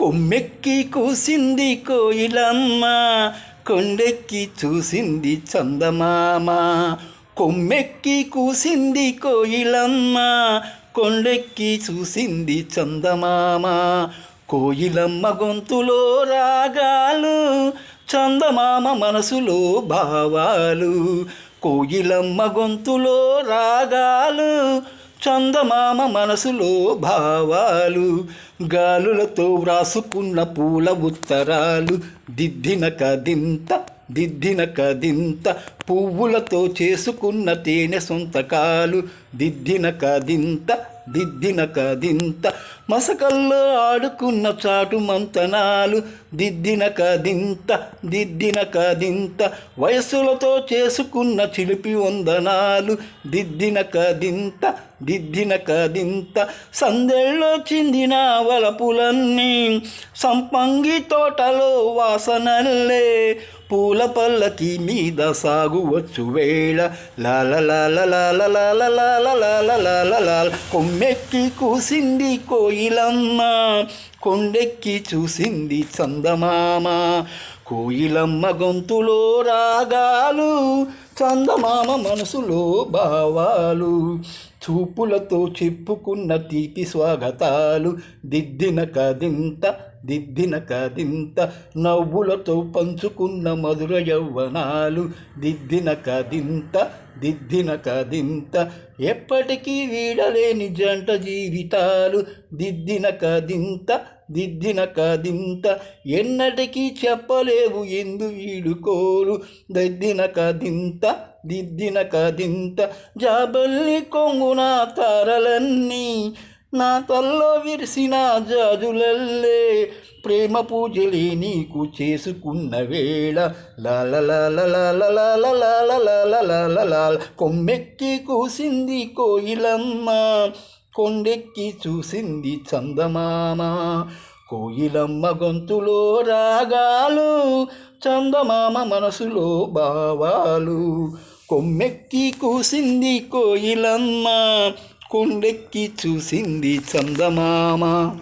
కొమ్మెక్కి కూసింది కోయిలమ్మ కొండెక్కి చూసింది చందమామ. కొమ్మెక్కి కూసింది కోయిలమ్మ కొండెక్కి చూసింది చందమామ. కోయిలమ్మ గొంతులో రాగాలు చందమామ మనసులో భావాలు. కోయిలమ్మ గొంతులో రాగాలు చందమామ మనసులో భావాలు గాలులతో వ్రాసుకున్న పూల ఉత్తరాలు. దిద్దిన కదింత దిద్దిన కదింత పువ్వులతో చేసుకున్న తేనె సొంతకాలు. దిద్దిన కదింత దిద్దిన కదింత. మసకల్లో ఆడుకున్న చాటు మంతనాలు. దిద్దిన కదింత దిద్దిన కదింత. వయస్సులతో చేసుకున్న చిలిపి వందనాలు. దిద్దిన కదింత దిద్దిన కదింత. సందెళ్ళో చిందిన వలపులన్నీ సంపంగి తోటలో వాసనల్లే. పూల పల్లకి మీద వచ్చు వేళ కొమ్మెక్కి కూసింది కోయిలమ్మ కొండెక్కి చూసింది చందమామ కోయిలమ్మ గొంతులో రాగాలు చందమామ మనసులో భావాలు చూపులతో చెప్పుకున్న తీపి స్వాగతాలు. దిద్దిన కదింత దిద్దిన కదింత నవ్వులతో పంచుకున్న మధుర యవ్వనాలు. దిద్దిన కదింత దిద్దిన కదింత ఎప్పటికీ వీడలేని జంట జీవితాలు. దిద్దిన కదింత దిద్దిన కదింత ఎన్నటికీ చెప్పలేవు ఎందు వీడుకోలు దిద్దిన కదింత దిద్దిన కదింత జాబల్లి కొంగునా తరలన్నీ నా తల్లో విరిసిన జాజులల్లే ప్రేమ పూజలి నీకు చేసుకున్న వేళ లాల కొమ్మెక్కి కూసింది కోయిలమ్మ కొండెక్కి చూసింది చందమామ కోయిలమ్మ గొంతులో రాగాలు చందమామ మనసులో భావాలు. కొమ్మెక్కి కూసింది కోయిలమ్మ కొండెక్కి చూసింది చందమామ.